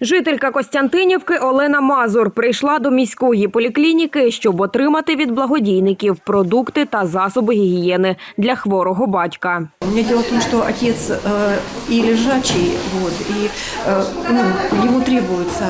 Жителька Костянтинівки Олена Мазур прийшла до міської поліклініки, щоб отримати від благодійників продукти та засоби гігієни для хворого батька. У меня дело в том, что отец э, и лежачий, вот, и э, ну, ему требуются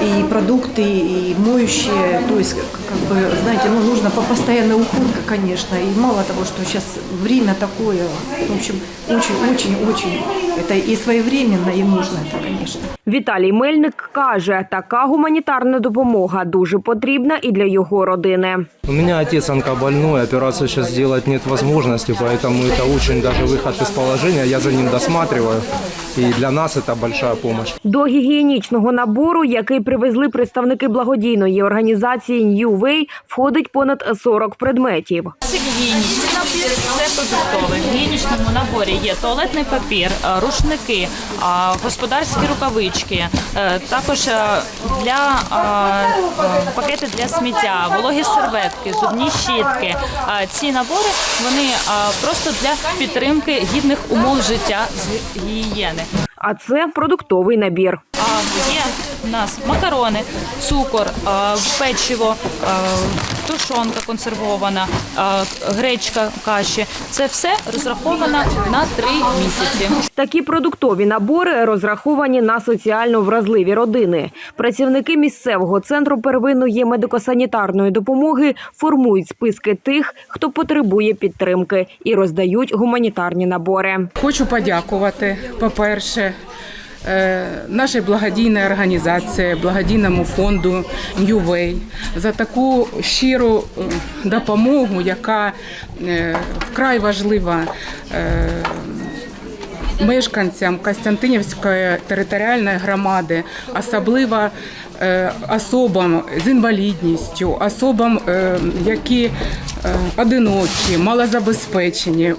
э, и продукты, и моющие, то есть, к- как бы, знаете, ну, нужно по постоянной уходка, конечно, и мало того, что сейчас время такое, в общем, очень-очень-очень, это и своевременно, и нужно это, конечно. Віталій Мельник каже, така гуманітарна допомога дуже потрібна і для його родини. У меня отец онкобольной, операцию сейчас сделать нет возможности, поэтому это очень даже выход из положения. Я за ним досматриваю, и для нас это большая помощь. До гігієнічного набору, який привезли представники благодійної організації New Way, входить понад 40 предметів. Це гігієнічний набір, це. В гігієнічному наборі є туалетний папір, е, рушники, е, господарські рукавички, е, також для пакети для сміття, вологі серветки, зубні щітки. Ці набори вони просто для підтримки гідних умов життя з гігієни. А це продуктовий набір. А є в нас макарони, цукор, печиво, тушонка консервована, гречка каші. Це все розраховано на три місяці. Такі продуктові набори розраховані на соціально вразливі родини. Працівники місцевого центру первинної медико-санітарної допомоги формують списки тих, хто потребує підтримки, і роздають гуманітарні набори. Хочу подякувати, по-перше, е, нашій благодійній організації, благодійному фонду Way за таку щиру е, допомогу, яка е, вкрай важлива е, мешканцям Костянтинівської територіальної громади, особливо е, особам з інвалідністю, особам, е, які е, одинокі, малозабезпечені,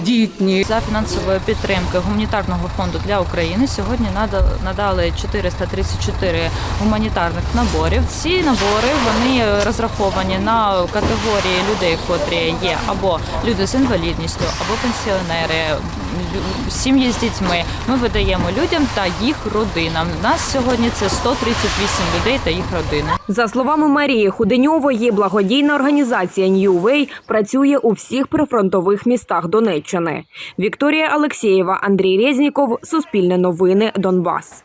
багатодітні. За фінансової підтримки гуманітарного фонду для України сьогодні нада- надали 434 гуманітарних наборів. Ці набори вони розраховані на категорії людей, котрі є або люди з інвалідністю, або пенсіонери, сім'ї з дітьми. Ми видаємо людям та їх родинам. Нас сьогодні це 138 людей та їх родини. За словами Марії Худеньової, благодійна організація New Way працює у всіх прифронтових містах Донеччини. Вікторія Алексєєва, Андрій Резніков, Суспільне новини, Донбас.